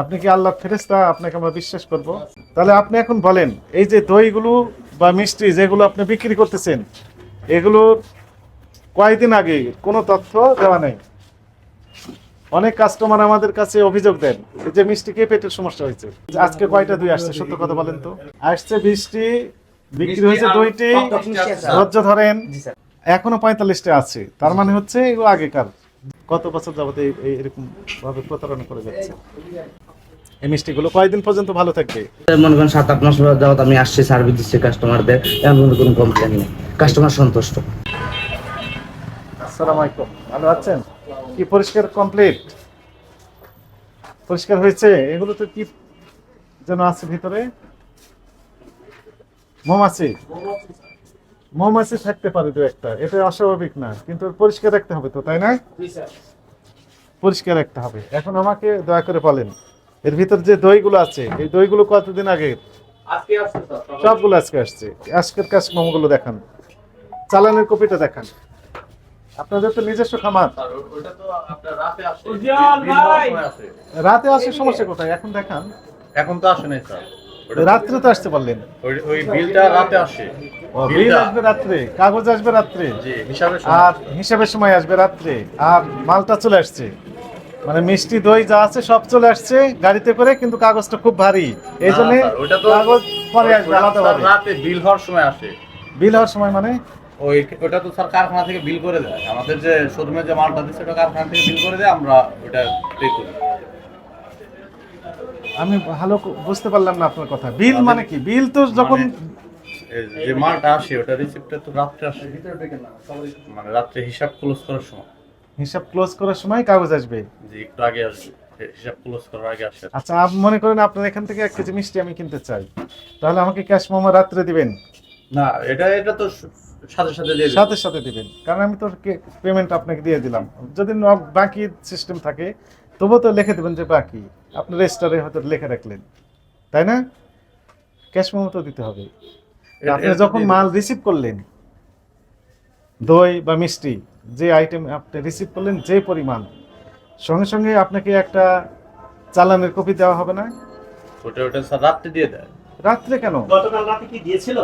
আপনি কি আল্লাহ ফেরেস্তা আপনাকে আমরা বিশ্বাস করব। তাহলে আপনি এখন বলেন এই যে দইগুলো বা মিষ্টি যেগুলো আপনি বিক্রি করতেছেন এগুলোর কয়েকদিন আগে কোনো তথ্য দেওয়া নেই। অনেক কাস্টমার আমাদের কাছে অভিযোগ দেন যে মিষ্টি খেয়ে পেটের সমস্যা হয়েছে। আজকে কয়টা দই আসছে সত্য কথা বলেন তো? আসছে বৃষ্টি বিক্রি হয়েছে দইটি। ধৈর্য ধরেন এখনও পঁয়তাল্লিশটা আছে। তার মানে হচ্ছে এগুলো আগেকার। কত বছর যাবত এরকম ভাবে প্রতারণা করে যাচ্ছে? এই মিষ্টিগুলো কয়দিন পর্যন্ত ভালো থাকবে? মনে করেন সাত আট মাস যাবত আমি আসছি সার্ভিস দিচ্ছি কাস্টমারদের এমন কোনো কোনো কমপ্লেন নেই। কাস্টমার সন্তুষ্ট। আসসালামু আলাইকুম। ভালো আছেন? কি পরিষ্কার কমপ্লিট পরিষ্কার হয়েছে? এগুলো তো কি যেন আছে ভিতরে? মৌমাছি? মৌমাছি থাকতে পারে দু একটা। এটা অস্বাভাবিক না কিন্তু পরিষ্কার রাখতে হবে তো তাই না? পরিষ্কার রাখতে হবে। এখন আমাকে দয়া করে বলেন এর ভিতর যে দইগুলো আছে এই দইগুলো কতদিন আগে? আজকে সবগুলো। আজকে আসছে। আজকের কাজ মোমোগুলো দেখান। চালানের কপিটা দেখান। আপনাদের তো নিজস্ব খামার। স্যার ও- ওটা তো আপনার রাতে আসে। সমস্যা কোথায়? এখন দেখান। এখন তো আসে নাই স্যার। রাত্রে তো আসতে পারলেন। ওই- ওই বিলটা রাতে আসে। বিল আসবে রাত্রে। কাগজ আসবে রাত্রে। হিসাবে আর হিসাবের সময় আসবে রাত্রে। আর মালটা চলে আসছে। মানে মিষ্টি দই যা আছে সব চলে আসছে গাড়িতে করে কিন্তু কাগজটা খুব ভারী। এই জন্য কাগজ পরে আসবে আলাদা স্যার, রাতে বিল হওয়ার সময় আসে। বিল হওয়ার সময় মানে? ওই ওটা তো স্যার কারখানা থেকে বিল করে দেয়। আমাদের যে শোরুমে যে মালটা দিচ্ছে ওটা কারখানা থেকে বিল করে দেয় আমরা ওটা পে করি। আমি ভালো বুঝতে পারলাম না আপনার কথা। বিল মানে কি? বিল তো যখন যে মালটা আসে ওটা রিসিপ্টটা তো রাত্রে আসে। মানে রাত্রে হিসাব ক্লোজ করার সময়। হিসাব ক্লোজ করার সময় কাগজ আসবে। যে একটু আগে আসবে। হিসাব ক্লোজ করার আগে আসে আচ্ছা আপ মনে করেন আপনার এখান থেকে এক কেজি মিষ্টি আমি কিনতে চাই। তাহলে আমাকে ক্যাশ মোমো রাত্রে দিবেন। না এটা এটা তো সাথে সাথে দিয়ে সাথে সাথে দিবেন। কারণ আমি তো পেমেন্ট আপনাকে দিয়ে দিলাম। যদি বাকি সিস্টেম থাকে তবুও তো লিখে দেবেন যে বাকি। আপনি রেজিস্টারে হয়তো লিখে রাখলেন। তাই না? ক্যাশ মোমো তো দিতে হবে। আপনি যখন মাল রিসিভ করলেন দই বা মিষ্টি যে আইটেম আপনি রিসিভ করলেন যে পরিমাণ সঙ্গে সঙ্গে আপনাকে একটা চালানের কপি দেওয়া হবে না? ওটা ওটা স্যার রাত্রে দিয়ে দেয় রাত্রে কেন? গতকাল রাতে কি দিয়েছিল?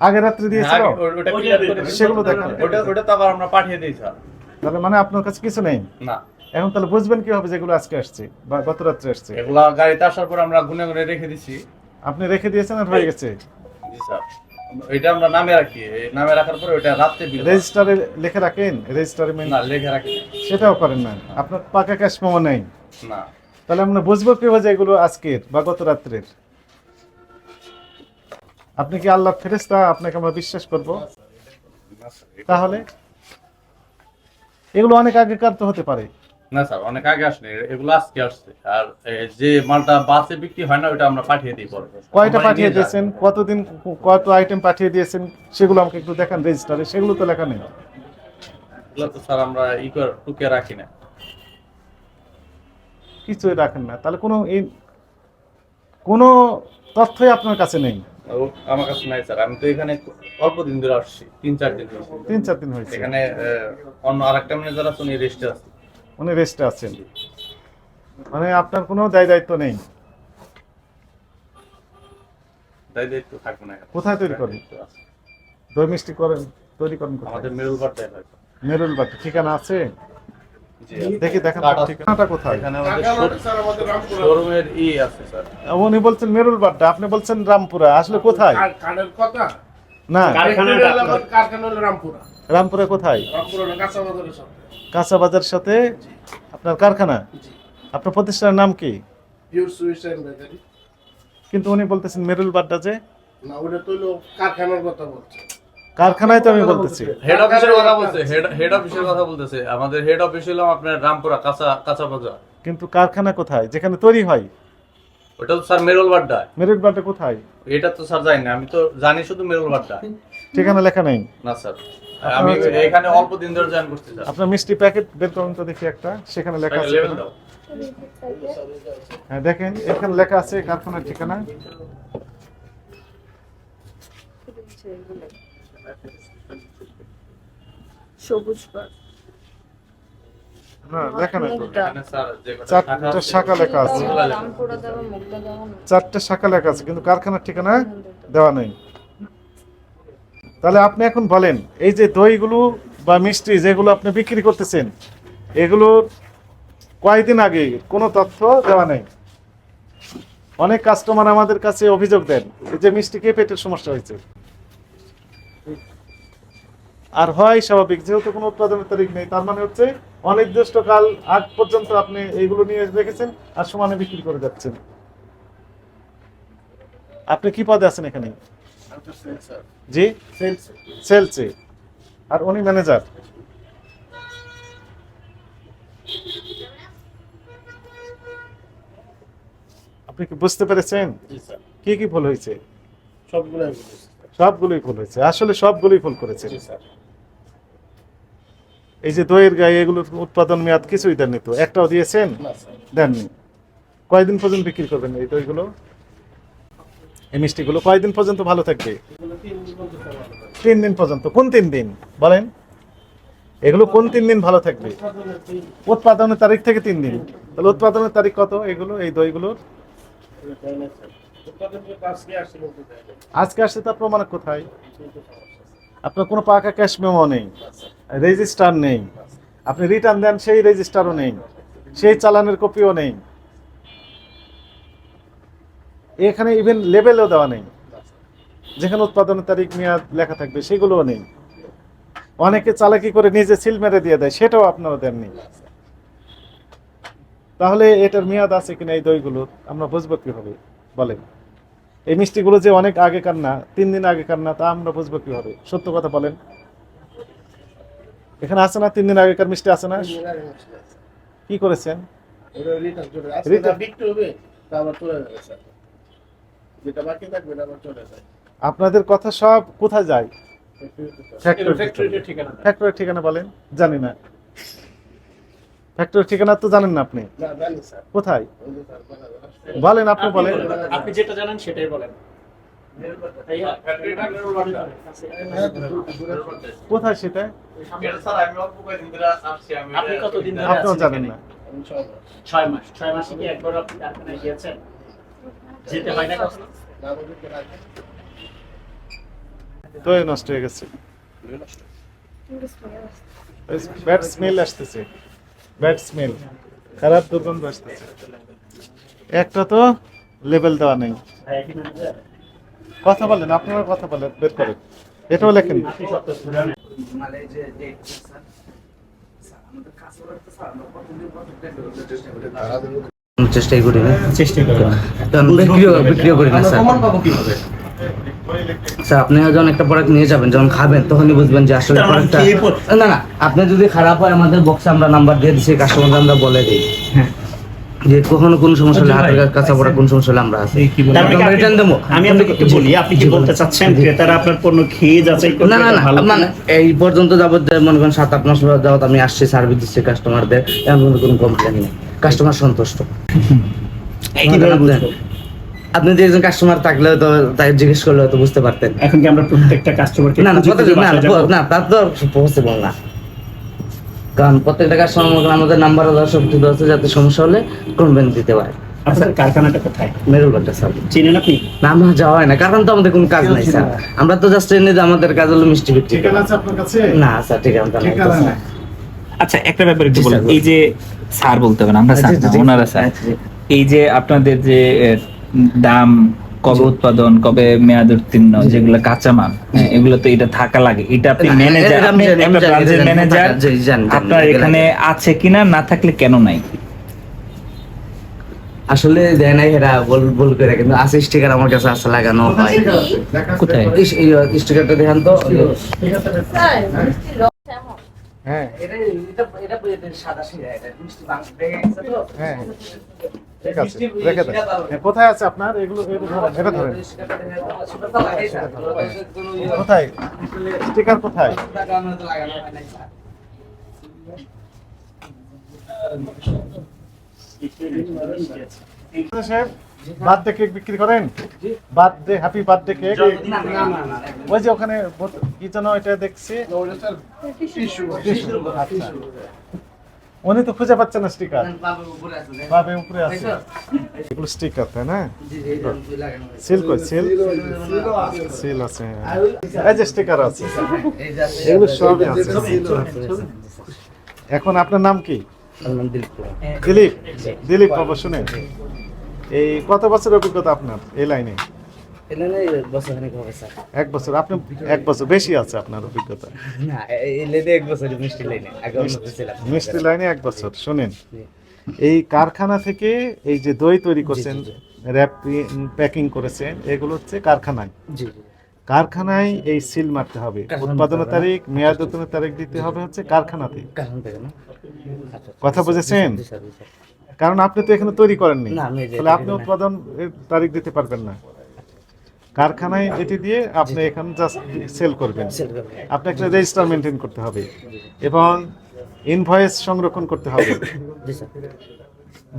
আগে রাত্রে দিয়েছিল? ওটা ওইটা করে দিবে। দিবে। সেগুলো দেখান। ওটা ওটা তো আবার আমরা পাঠিয়ে দিই স্যার। তাহলে মানে আপনার কাছে কিছু নেই? না। এখন তাহলে বুঝবেন কি হবে যেগুলো আজকে আসছে বা গত রাত্রে আসছে? এগুলা গাড়িতে আসার পর আমরা গুনে গুনে রেখে দিছি। আপনি রেখে দিয়েছেন আর হয়ে গেছে? জি স্যার। এটা আমরা নামে রাখি। নামে রাখার পরে ওটা রাত্রে রেজিস্টারে লিখে রাখেন? রেজিস্টারে না লেখে রাখি না। সেটাও করেন না। আপনার পাকা ক্যাশ মোমো নেই। না। তাহলে আমরা বুঝব কীভাবে এগুলো আজকের বা গত রাত্রের। আপনি কি আল্লাহ ফেরেস্তা আপনাকে আমরা বিশ্বাস করব। তাহলে? এগুলো অনেক আগেকার তো হতে পারে। না স্যার অনেক আগে আসেনি এগুলো আজকে আসছে। আর যে মালটা বাসে বিক্রি হয় না ওটা আমরা পাঠিয়ে দিই পরে। কয়টা পাঠিয়ে দিয়েছেন? কতদিন কত আইটেম পাঠিয়ে দিয়েছেন? সেগুলো আমাকে একটু দেখান রেজিস্টারে সেগুলো তো লেখা নেই। এগুলো তো স্যার আমরা ই করে টুকে রাখি না। কিছুই রাখেন না। তাহলে কোনো এই কোনো তথ্যই আপনার কাছে নেই? আমার কাছে নাই স্যার। আমি তো এখানে অল্প দিন ধরে আসছি তিন চার দিন তিন চার দিন হয়েছে। এখানে অন্য আরেকটা ম্যানেজার আছে উনি রেস্টে আছে। উনি রেস্টে আছেন। মানে আপনার কোনো দায় দায়িত্ব নেই। তাই দায়িত্ব থাকবে না কোথায় তৈরি করেন? দই মিষ্টি করেন তৈরি করেন আমাদের মেরুল বাটি ঠিকানা আছে? দেখি দেখেন ঠিকানাটা কোথায়? এখানে আমাদের শোরুমের ই আছে স্যার। উনি বলছেন মেরুল বাড্ডা আপনি বলছেন রামপুরা আসলে কোথায়? কানের কথা? না রামপুরা। রামপুরা কোথায়? কাঁচা বাজারের সাথে বাজার সাথে আপনার কারখানা? আপনার প্রতিষ্ঠানের নাম কি? কিন্তু উনি বলতেছেন মেরুল বাড্ডা যে? না ওটা তো হলো কারখানার কথা বলছে। কারখানায় তো আমি বলতেছি। হেড অফিসের কথা বলছে হেড হেড অফিসের কথা বলতেছে। আমাদের হেড অফিস হলো আপনার রামপুরা কাঁচা কাঁচা বাজার। কিন্তু কারখানা কোথায়? যেখানে তৈরি হয়? ওটা তো স্যার মেরুল বাড্ডা। মেরুল বাড্ডা কোথায়? এটা তো স্যার জানি না আমি তো জানি শুধু মেরুল বাড্ডা। ঠিকানা লেখা নেই? না স্যার আমি এখানে অল্প দিন ধরে জয়েন করছি স্যার। আপনার মিষ্টি প্যাকেট বের করুন তো দেখি একটা সেখানে লেখা আছে হ্যাঁ দেখেন এখানে লেখা আছে কারখানার ঠিকানা। সবুজ পার্ক না লেখা নাই তো। এখানে স্যার যে কটা চারটা শাখা লেখা আছে। চারটে শাখা লেখা আছে কিন্তু কারখানার ঠিকানা দেওয়া নেই। তাহলে আপনি এখন বলেন এই যে দইগুলো বা মিষ্টি যেগুলো আপনি বিক্রি করতেছেন এগুলোর কয়েকদিন আগে কোনো তথ্য দেওয়া নেই? অনেক কাস্টমার আমাদের কাছে অভিযোগ দেন এই যে মিষ্টি খেয়ে পেটের সমস্যা হয়েছে। আর হয় স্বাভাবিক যেহেতু কোনো উৎপাদনের তারিখ নেই তার মানে হচ্ছে অনির্দিষ্টকাল আগ পর্যন্ত আপনি এইগুলো নিয়ে রেখেছেন আর সমানে বিক্রি করে যাচ্ছেন। আপনি কি পদে আছেন এখানে? জি? সেলসে আর উনি ম্যানেজার আপনি কি বুঝতে পেরেছেন? কি কি ভুল হয়েছে? সবগুলোই ভুল হয়েছে। আসলে সবগুলোই ভুল করেছে স্যার এই যে দইয়ের গায়ে এগুলো উৎপাদন মেয়াদ কিছুই দেননি তো? একটাও দিয়েছেন? দেননি। কয়দিন পর্যন্ত বিক্রি করবেন এই দইগুলো? এই মিষ্টিগুলো? কয়দিন পর্যন্ত ভালো থাকবে? তিন দিন পর্যন্ত। ভালো থাকে। তিন দিন পর্যন্ত কোন তিন দিন? বলেন। এগুলো কোন তিন দিন ভালো থাকবে? উৎপাদনের তারিখ থেকে তিন দিন। তাহলে উৎপাদনের তারিখ কত? এগুলো এই দইগুলোর? আজকে আসছে তার প্রমাণ কোথায়? আপনার কোনো পাকা ক্যাশ মেমো নেই রেজিস্টার নেই, আপনি রিটার্ন দেন সেই রেজিস্টারও নেই, সেই চালানের কপিও নেই। এখানে ইভেন লেবেলও দেওয়া নেই। যেখানে উৎপাদনের তারিখ, মেয়াদ লেখা থাকবে, সেগুলোও নেই। অনেকে চালাকি করে নিজে সিল মেরে দিয়ে দেয়, সেটাও আপনারা দেননি। তাহলে এটার মেয়াদ আছে কিনা এই দইগুলোর, আমরা বুঝব কীভাবে, বলেন। এই মিষ্টিগুলো যে অনেক আগেকার না তিন দিন আগেকার না তা আমরা বুঝব কীভাবে? সত্য কথা বলেন। এখানে আছে না? তিন দিন আগেকার মিষ্টি আছে না। কি করেছেন? আপনাদের কথা সব কোথায় যায়। ফ্যাক্টরি ঠিকানা বলেন? জানি না। ফ্যাক্টরির ঠিকানা তো জানেন না আপনি? না, জানি, স্যার। কোথায়। বলেন আপনি বলেন। আপনি যেটা জানেন সেটাই বলেন। কোথায় সেটা? এটা স্যার আমি অল্প কয়েকদিন ধরে আসছি আমি আপনি এটা- কতদিন ধরে আপনিও জানেন না। ছয় মাস। ছয় মাসে কি একবার আপনি কারখানায় গিয়েছেন? যেতে হয় না। তো নষ্ট হয়ে গেছে। ব্যাড স্মেল আসতেছে। ব্যাড স্মেল খারাপ দুর্গন্ধ আসতেছে একটা তো লেভেল দেওয়া নেই? কথা বলেন আপনারা কথা বলেন বের করেন এটাও লেখেন? মানে করি না। চেষ্টাই করি না চেষ্টা কারণ বিক্রিও করি না স্যার স্যার আপনি যখন একটা প্রোডাক্ট নিয়ে যাবেন যখন খাবেন তখনই বুঝবেন যে আসলে প্রোডাক্টটা না না আপনি যদি খারাপ হয় আমাদের বক্সে আমরা নাম্বার দিয়ে দিচ্ছি কাস্টমার আমরা বলে দিই। হ্যাঁ। যে কখনো কোন সমস্যা হলে ভাই, হাতের কাঁচা পড়া কোন সমস্যা হলে আমরা আছি। দেবো। আমি আপনাকে একটু বলি আপনি কি বলতে চাচ্ছেন ক্রেতারা আপনার পণ্য খেয়ে যাচাই না না না মানে এই পর্যন্ত যাবত মনে করেন সাত আট মাস যাবত আমি আসছি সার্ভিস দিচ্ছি কাস্টমারদের এমন কোনো কোনো কমপ্লেন নেই। কাস্টমার সন্তুষ্ট। কীভাবে বুঝব? আপনি যে একজন কাস্টমার থাকলে তো তাই জিজ্ঞেস করলে তো বুঝতে পারতেন। এখন কি আমরা প্রত্যেকটা কাস্টমারকে না না না না, তো পসিবল না। কারণ প্রত্যেকটা কাস্টমার আমাদের নাম্বার দেওয়া সব কিছু আছে যাতে সমস্যা হলে কমপ্লেন দিতে পারে। আপনার কারখানাটা কোথায়? মেরুলটা স্যার। চিনেন আপনি? না আমরা যাওয়া হয় না কারণ তো আমাদের কোনো কাজ নাই স্যার। আমরা তো জাস্ট এনে আমাদের কাজ হলো মিষ্টি বিক্রি ঠিকানা আছে আপনার কাছে? না স্যার ঠিক আছে ঠিকানা নাই। আচ্ছা একটা ব্যাপার একটু বলুন। এই যে স্যার বলতে হবে না আমরা স্যার। ওনারা স্যার। আচ্ছা, এই যে আপনাদের যে দাম কবে উৎপাদন কবে মেয়াদ উত্তীর্ণ যেগুলো কাঁচামাল হ্যাঁ, এগুলো তো এটা থাকা লাগে। এটা আপনি ম্যানেজার আপনার এখানে আছে কিনা না থাকলে কেন নাই? আসলে দেয় নাই এরা বল বল করে কিন্তু আছে স্টিকার আমার কাছে আছে লাগানো হয়। কোথায়? স্টিকারটা দেখান তো। হ্যাঁ এটা এটা এটা সাদা শিরা এটা মিষ্টি বাংলা হ্যাঁ। ঠিক আছে রেখে দেন। হ্যাঁ, কোথায় আছে আপনার? এগুলো এগুলো ধরেন এটা ধরেন। কোথায়? স্টিকার কোথায়? সাহেব বার্থডে কেক বিক্রি করেন? Birthday happy birthday cake. ওই যে ওখানে কি যেন এটা দেখছি? উনি তো খুঁজে পাচ্ছে না স্টিকার বাবার উপরে আছে আছে? এগুলো স্টিকার তাই না? জি, জি, এই যে দুই লাগানো হয়েছে। সিল কই? সিল সিল আছে। হ্যাঁ। এই যে স্টিকার আছে। এই যে আছে, এগুলো সবই আছে। আছে। এখন আপনার নাম কি? দিলীপ দিলীপ? দিলীপ বাবু শুনেন। এই কত বছর অভিজ্ঞতা আপনার এই লাইনে? এক বছর আপনি এক বছর বেশি আছে আপনার অভিজ্ঞতা। না, এই- এই এক বছর মিষ্টি লাইনে এক বছর শুনেন। এই কারখানা থেকে এই যে দই তৈরি করছেন র্যাপ প্যাকিং করেছেন এগুলো হচ্ছে কারখানায়। কারখানায় এই সিল মারতে হবে। উৎপাদনের তারিখ মেয়াদ উত্তোলনের তারিখ দিতে হবে হচ্ছে কারখানাতে। না? আচ্ছা, কথা বুঝেছেন? কারণ আপনি তো এখানে তৈরি করেননি। তাহলে আপনি উৎপাদন তারিখ দিতে পারবেন না। কারখানায় এটি দিয়ে আপনি এখানে জাস্ট সেল করবেন। আপনি একটা রেজিস্টার মেনটেন করতে হবে এবং ইনভয়েস সংরক্ষণ করতে হবে।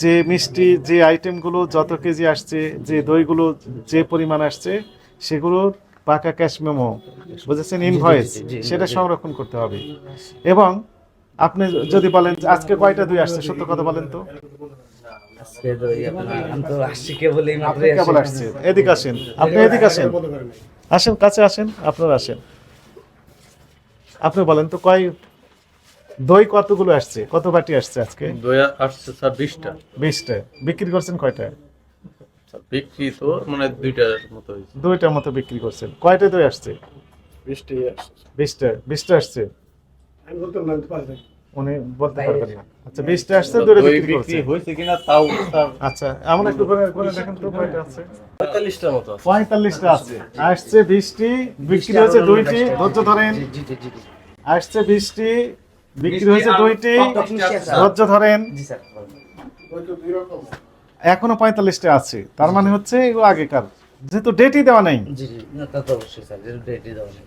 যে মিষ্টি যে আইটেমগুলো যত কেজি আসছে যে দইগুলো যে পরিমাণ আসছে সেগুলোর পাকা ক্যাশ মেমো বুঝেছেন? ইনভয়েস সেটা সংরক্ষণ করতে হবে। এবং আপনি যদি বলেন আজকে কয়টা দই আসছে সত্য কথা বলেন তো? আজকে তো আমি তো আসছি কেবল এই আপনি কেবল আসছি। এদিকে আসেন। আপনি এদিকে আসেন। আসেন কাছে আসেন আপনারা আসেন। আপনি বলেন তো কয় দই কতগুলো আসছে? কত বাটি আসছে আজকে? দয়া আসছে স্যার বিশটা। বিশটা। বিক্রি করছেন কয়টা? বিক্রি তো মানে দুইটার মতো হয়েছে। দুইটার মতো বিক্রি করছেন। কয়টা দই আসছে? আসছে। বিশটা বিশটা আসছে। আমি বলতে পারি না। উনি বলতে পারবেন না। আচ্ছা বিশটা আসছে দই বিক্রি করছে। হয়েছে কিনা তাও আচ্ছা এমন একটু করে করে দেখেন তো কয়টা আছে। মতো আছে। পঁয়তাল্লিশটা আছে। আসছে বিশটি বিক্রি হয়েছে দুইটি। ধৈর্য ধরেন। জি জি জি জি জি। আসছে বিশটি বিক্রি হয়েছে দুইটি। ধৈর্য ধরেন। জি স্যার বলুন। ওই তো এখনও পঁয়তাল্লিশটা আছে। তার মানে হচ্ছে এগুলো আগেকার। যেহেতু ডেটই দেওয়া নেই। জি জি। না তা তো অবশ্যই স্যার। ডেটই দেওয়া নেই।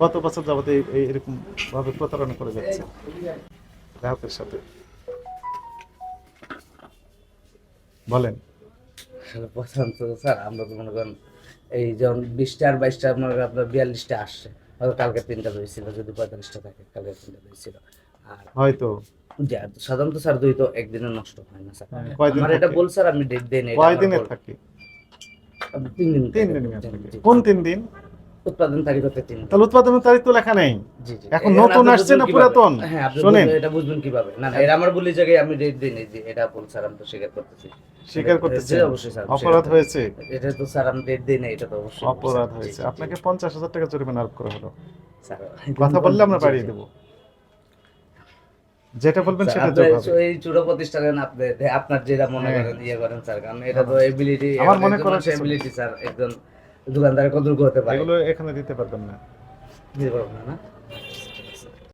কত বছর যাবত এরকম ভাবে প্রতারণা করে যাচ্ছে? গ্রাহকের সাথে। বলেন। প্রথম তো স্যার আমরা তো মনে করেন এই যেমন বিশটা আর বাইশটা আপনার আপনার বিয়াল্লিশটা আসছে হয়তো কালকে তিনটা হয়েছিল যদি পঁয়তাল্লিশটা থাকে কালকে তিনটা আর হয়তো। সাধারণত স্যার দই তো একদিনে নষ্ট হয় না স্যার। হ্যাঁ, আমার এটা? বল স্যার আমি ডেট দেই না কয়দিনে থাকে? তিন দিন তিন দিন। কোন তিন দিন? উৎপাদন তিন তাহলে উৎপাদনের তারিখ তো লেখা নেই। এখন নতুন আসছে না পুরাতন? হ্যাঁ আপনি এটা বুঝবেন কীভাবে? না এটা আমার বলি জায়গায় আমি দিই এটা স্যার আমি তো স্বীকার করতেছি। স্বীকার করতেছে অবশ্যই স্যার অপরাধ হয়েছে? এটা তো স্যার আমি ডেট দিই না এটা তো অবশ্যই অপরাধ হয়েছে। আপনাকে পঞ্চাশ হাজার টাকা জরিমানা আরোপ করা হলো। স্যার কথা বললে আমরা বাড়িয়ে। দেবো। যেটা বলবেন সেটা যোগ হবে এই চূড়া প্রতিষ্ঠানের আপনি আপনার যেটা মনে হ্যাঁ। করেন ইয়ে করেন স্যার কারণ এটা তো এবিলিটি আমার মনে কিছু- এবিলিটি স্যার একজন দোকানদারের কত করতে পারে? এগুলো এখানে দিতে পারবেন না। দিতে পারব না না?